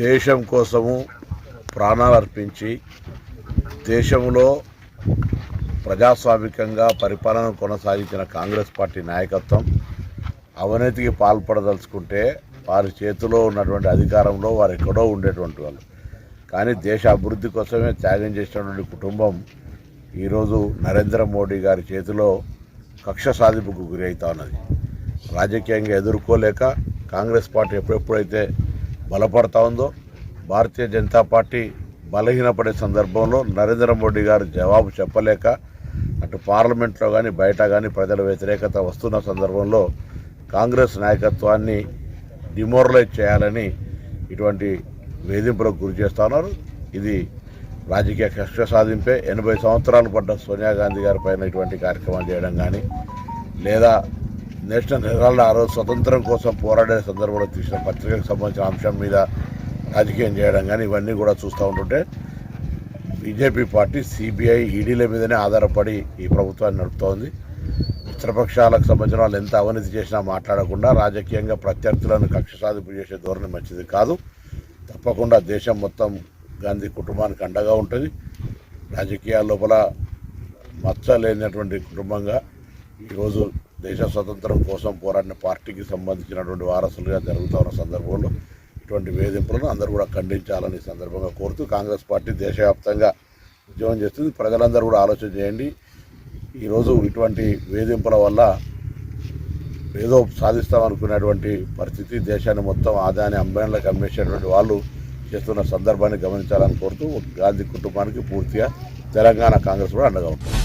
దేశం కోసము ప్రాణాలు అర్పించి దేశంలో ప్రజాస్వామికంగా పరిపాలన కొనసాగించిన కాంగ్రెస్ పార్టీ నాయకత్వం అవినీతికి పాల్పడదలుచుకుంటే వారి చేతిలో ఉన్నటువంటి అధికారంలో వారు ఎక్కడో ఉండేటువంటి వాళ్ళు. కానీ దేశ అభివృద్ధి కోసమే త్యాగం చేసినటువంటి కుటుంబం ఈరోజు నరేంద్ర మోడీ గారి చేతిలో కక్ష సాధింపుకు గురి అవుతా ఉన్నది. రాజకీయంగా ఎదుర్కోలేక కాంగ్రెస్ పార్టీ ఎప్పుడెప్పుడైతే బలపడతా ఉందో భారతీయ జనతా పార్టీ బలహీనపడే సందర్భంలో నరేంద్ర మోడీ గారు జవాబు చెప్పలేక అటు పార్లమెంట్లో కానీ బయట కానీ ప్రజల వ్యతిరేకత వస్తున్న సందర్భంలో కాంగ్రెస్ నాయకత్వాన్ని డిమోరలైజ్ చేయాలని ఇటువంటి వేధింపులకు గురి చేస్తున్నారు ఇది రాజకీయ కక్ష సాధింపే ఎనభై సంవత్సరాలు పడ్డ సోనియా గాంధీ గారి పైన ఇటువంటి కార్యక్రమాలు చేయడం కానీ లేదా నేషనల్ హెరాల్డ్ ఆ రోజు స్వతంత్రం కోసం పోరాడే సందర్భంలో తీసిన పత్రికకు సంబంధించిన అంశం మీద రాజకీయం చేయడం కానీ ఇవన్నీ కూడా చూస్తూ ఉంటుంటే బీజేపీ పార్టీ సిబిఐ ఈడీల మీదనే ఆధారపడి ఈ ప్రభుత్వాన్ని నడుపుతోంది. మిత్రపక్షాలకు సంబంధించిన వాళ్ళు ఎంత అవినీతి చేసినా మాట్లాడకుండా రాజకీయంగా ప్రత్యర్థులను కక్ష సాధింపు చేసే ధోరణి మంచిది కాదు. తప్పకుండా దేశం మొత్తం గాంధీ కుటుంబానికి అండగా ఉంటుంది. రాజకీయాల లోపల మచ్చ లేనటువంటి కుటుంబంగా ఈరోజు దేశ స్వతంత్రం కోసం పోరాడిన పార్టీకి సంబంధించినటువంటి వారసులుగా జరుగుతున్న సందర్భంలో ఇటువంటి వేధింపులను అందరూ కూడా ఖండించాలని ఈ సందర్భంగా కోరుతూ కాంగ్రెస్ పార్టీ దేశవ్యాప్తంగా ఉద్యమం చేస్తుంది. ప్రజలందరూ కూడా ఆలోచన చేయండి. ఈరోజు ఇటువంటి వేధింపుల వల్ల ఏదో సాధిస్తామనుకునేటువంటి పరిస్థితి దేశాన్ని మొత్తం ఆదాయాన్ని అంబేన్లకు అమ్మేసేటువంటి వాళ్ళు చేస్తున్న సందర్భాన్ని గమనించాలని కోరుతూ గాంధీ కుటుంబానికి పూర్తిగా తెలంగాణ కాంగ్రెస్ కూడా అండగా ఉంటుంది.